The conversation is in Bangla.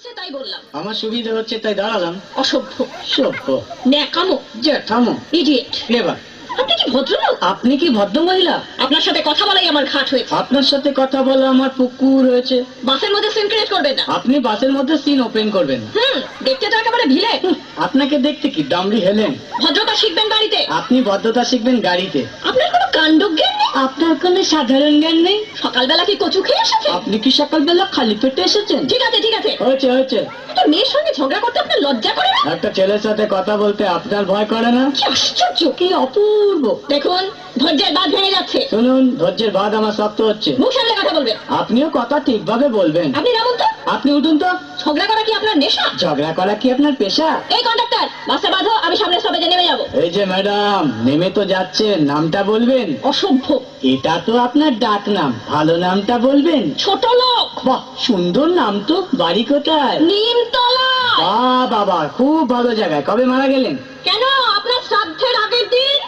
হচ্ছে তাই বললাম। আমার সুবিধা হচ্ছে তাই দাঁড়ালাম। অসভ্য। সভ্য ন্যাকামো। জ্যাঠামো ইডিয়েট এবার আপনি কি ভদ্রলোক? আপনি কি ভদ্র মহিলা আপনার সাথে কথা বলাই আমার ঘাট হয়েছে। আপনার সাথে কথা বলা আমার পুকুর হয়েছে। বাসের মধ্যে সিন ক্রিয়েট করবেন না। আপনি বাসের মধ্যে সিন ওপেন করবেন। না হুম দেখতে তো একেবারে ভিলে। আপনাকে দেখতে কি ডামরি হেলেন? ভদ্রতা শিখবেন বাড়িতে আপনি ভদ্রতা শিখবেন গাড়িতে। আপনার কোনো কাণ্ডজ্ঞান নেই আপনার কোনো সাধারণ জ্ঞান নেই? সকালবেলা কি কচু খেয়ে এসেছেন আপনি কি সকালবেলা খালি পেটে এসেছেন? ঠিক আছে ঠিক আছে। হয়েছে হয়েছে। একটা মেয়ের সঙ্গে ঝগড়া করতে আপনার লজ্জা করে না? একটা ছেলের সাথে কথা বলতে আপনার ভয় করে না? কি আশ্চর্য কি অপূর্ব। দেখুন ধৈর্যের বাঁধ ভেঙে যাচ্ছে। শুনুন ধৈর্যের বাদ আমার শক্ত হচ্ছে। মুখ সামনে কথা বলবেন। আপনিও কথা ঠিকভাবে বলবেন। আপনি নামুন তো আপনি উঠুন তো। ঝগড়া করা কি আপনার নেশা? ঝগড়া করা কি আপনার পেশা? এই কন্ডাক্টর বাসে বাঁধো আমি সামনে স্টপেজে নেমে যাব। এই যে ম্যাডাম নেমে তো যাচ্ছেন নামটা বলবেন? অসভ্য। এটা তো আপনার ডাক নাম ভালো নামটা বলবেন? ছোট লোক। বাহ সুন্দর নাম তো বাড়ি কোথায়? নিমতলা। বাহ বাবা খুব ভালো জায়গায়। কবে মারা গেলেন? কেন? আপনার শ্রাদ্ধের আগের দিন?